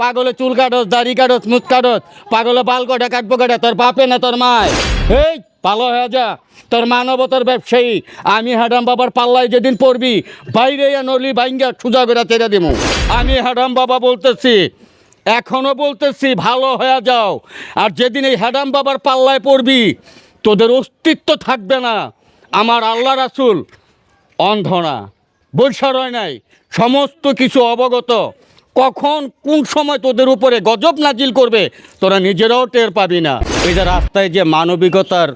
পাগলে চুল কাটস, দাড়ি কাটস, মুখ কাটস। পাগলে বাল কটা, কাটবো কাটা, তোর বাপে না তোর মায়? এই পালো হয়ে যা। তোর মানবতার ব্যবসায়ী। আমি হাডাম বাবার পাল্লায় যেদিন পড়বি, বাইরে নলি বাইঙ্গা সুজা করে তেরা দিমু। আমি হাডাম বাবা বলতেছি, এখনও বলতেছি, ভালো হয়ে যাও। আর যেদিন এই হ্যাডাম বাবার পাল্লায় পড়বি, তোদের অস্তিত্ব থাকবে না। আমার আল্লাহ রাসুল অন্ধনা বৈশারয় নাই। সমস্ত কিছু অবগত। কখন কোন সময় তোদের উপরে গজব নাজিল করবে, তোরা নিজেরাও টের পাবি না। এই যে রাস্তায় যে মানবিকতার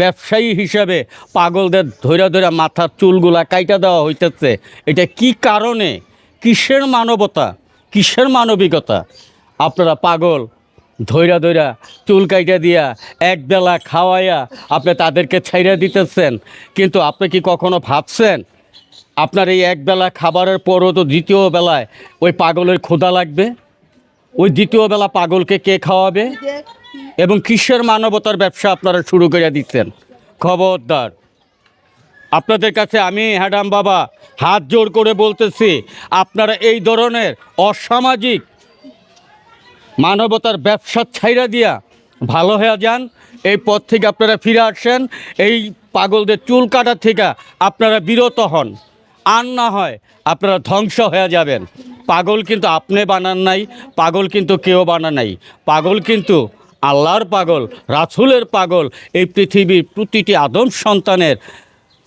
ব্যবসায়ী হিসেবে পাগলদের ধৈরা ধৈরা মাথার চুলগুলা কাইটা দেওয়া হইতেছে, এটা কি কারণে? কিসের মানবতা? কিসের মানবিকতা? আপনারা পাগল, ধৈরা ধৈরা চুল কাইটা দিয়া একবেলা খাওয়াইয়া আপনি তাদেরকে ছাইরা দিতেছেন, কিন্তু আপনি কি কখনো ভাবছেন আপনার এই একবেলা খাবারের পরও তো দ্বিতীয় বেলায় ওই পাগলের ক্ষুধা লাগবে? ওই দ্বিতীয় বেলা পাগলকে কে খাওয়াবে? এবং কিসের মানবতার ব্যবসা আপনারা শুরু করে দিচ্ছেন? খবরদার। আপনাদের কাছে আমি, হ্যাডাম বাবা, হাত জোর করে বলতেছি, আপনারা এই ধরনের অসামাজিক মানবতার ব্যবসা ছাইরা দিয়া ভালো হয়ে যান। এই পথ থেকে আপনারা ফিরে আসেন। এই পাগলদের চুল কাটার থেকে আপনারা বিরত হন। আর না হয় আপনারা ধ্বংস হয়ে যাবেন। পাগল কিন্তু আপনি বানান নাই, পাগল কিন্তু কেউ বানান নাই। পাগল কিন্তু আল্লাহর পাগল, রাসুলের পাগল। এই পৃথিবীর প্রতিটি আদম সন্তানের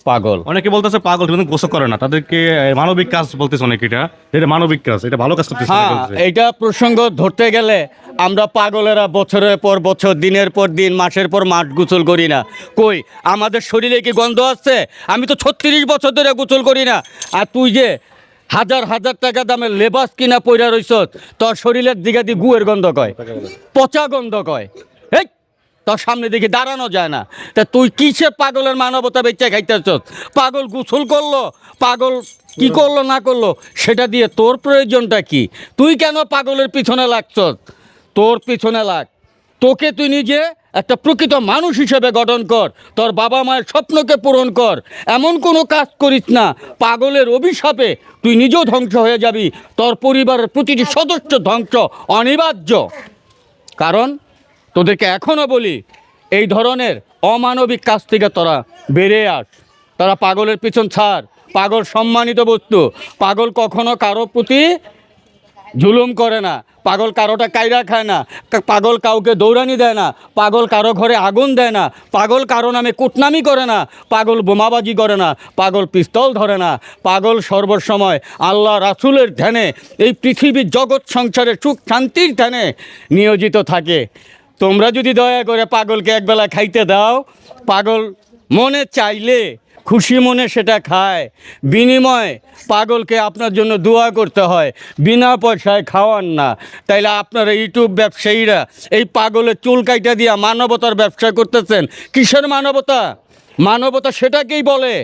পাগল। অনেকে বলতেছে পাগল কিন্তু গোসল করে না। তাদেরকে মানবিক কাজ বলতেছে অনেক এটা এটা মানবিক কাজ এটা ভালো কাজ করতেছে হ্যাঁ। এইটা প্রসঙ্গ ধরতে গেলে আমরা পাগলেরা বছরের পর বছর দিনের পর দিন মাসের পর মাস গোসল করি না। কই আমাদের শরীরে কি গন্ধ আছে? আমি তো ছত্রিশ বছর ধরে গোসল করি না। আর তুই যে হাজার হাজার টাকা দামের লেবাস কিনা পইরা রইছ তোর শরীরের দিকে দিয়ে গুয়ের গন্ধ কয়? পচা গন্ধ কয়? তোর সামনে দিকে দাঁড়ানো যায় না। তা তুই কিসে পাগলের মানবতা বেচে খাইতেছ পাগল গোসল করল, পাগল কি করল, না করল, সেটা দিয়ে তোর প্রয়োজনটা কি? তুই কেন পাগলের পিছনে লাগছ তোর পিছনে লাগ। তোকে তুই নিজে একটা প্রকৃত মানুষ হিসেবে গঠন কর। তোর বাবা মায়ের স্বপ্নকে পূরণ কর। এমন কোনো কাজ করিস না। পাগলের অভিশাপে তুই নিজেও ধ্বংস হয়ে যাবি। তোর পরিবারের প্রতিটি সদস্য ধ্বংস, অনিবার্য। কারণ তোদেরকে এখনও বলি, এই ধরনের অমানবিক কাজ থেকে তোরা বেড়ে আস। তারা পাগলের পিছন ছাড়, পাগল সম্মানিত বস্তু, পাগল কখনো কারও প্রতি জুলুম করে না, পাগল কারোটা কায়রা খায় না পাগল কাউকে দৌড়ানি দেয় না, পাগল কারও ঘরে আগুন দেয় না, পাগল কারও নামে কুটনামি করে না, পাগল বোমাবাজি করে না, পাগল পিস্তল ধরে না, পাগল সর্বসময় আল্লাহ রাসুলের ধ্যানে, এই পৃথিবীর জগৎ সংসারের সুখ শান্তির ধ্যানে নিয়োজিত থাকে। তোমরা যদি দয়া করে পাগলকে একবেলা খাইতে দাও, পাগল মনে চাইলে, খুশি মনে সেটা খায়। বিনিময় পাগলকে আপনার জন্য দোয়া করতে হয়, বিনা পয়সায় খাওয়ান না। তাইলে আপনারা ইউটিউব ব্যবসায়ীরা এই পাগলের চুল কাইটা দিয়া মানবতার ব্যবসা করতেছেন। কিসের মানবতা? মানবতা সেটাকেই বলে।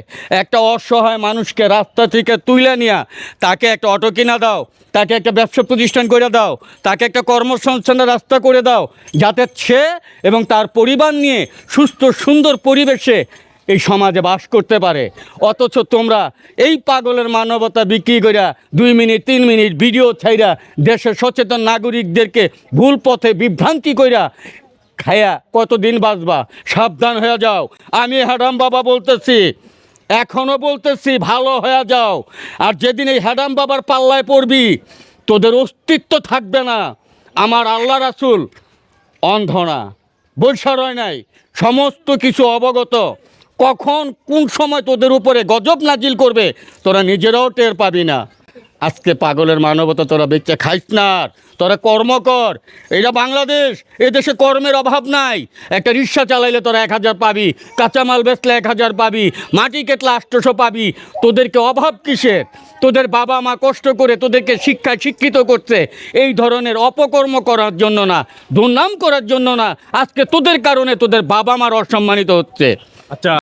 একটা অসহায় মানুষকে রাস্তা থেকে তুলে নিয়া তাকে একটা অটো কিনা দাও, তাকে একটা ব্যবসা প্রতিষ্ঠান করে দাও, তাকে একটা কর্মসংস্থানের রাস্তা করে দাও, যাতে সে এবং তার পরিবার নিয়ে সুস্থ, সুন্দর পরিবেশে এই সমাজে বাস করতে পারে। অথচ তোমরা এই পাগলের মানবতা বিক্রি কইরা দুই মিনিট, তিন মিনিট ভিডিও ছাইরা দেশের সচেতন নাগরিকদেরকে ভুল পথে বিভ্রান্তি কইরা খায়া কতদিন বাঁচবা? সাবধান হয়ে যাও। আমি হ্যাডাম বাবা বলতেছি। এখনও বলতেছি ভালো হয়ে যাও। আর যেদিন এই হ্যাডাম বাবার পাল্লায় পড়বি, তোদের অস্তিত্ব থাকবে না। আমার আল্লাহ রাসুল অন্ধনা বৈশারয় নাই। সমস্ত কিছু অবগত। কখন কোন সময় তোদের উপরে গজব নাজিল করবে, তোরা নিজেরাও টের পাবি না। আজকে পাগলের মানবতা তোরা বেচে খাইস না, তোরা কর্ম কর। এটা বাংলাদেশ, এ দেশে কর্মের অভাব নাই। একটা রিক্সা চালাইলে তোরা এক হাজার পাবি, কাঁচামাল বেচলে এক হাজার পাবি, মাটি কেটলে আটশোশো পাবি। তোদেরকে অভাব কিসের? তোদের বাবা মা কষ্ট করে তোদেরকে শিক্ষায় শিক্ষিত করছে। এই ধরনের অপকর্ম করার জন্য না, দুর্নাম করার জন্য না, আজকে তোদের কারণে তোদের বাবা মার অসম্মানিত হচ্ছে। আচ্ছা।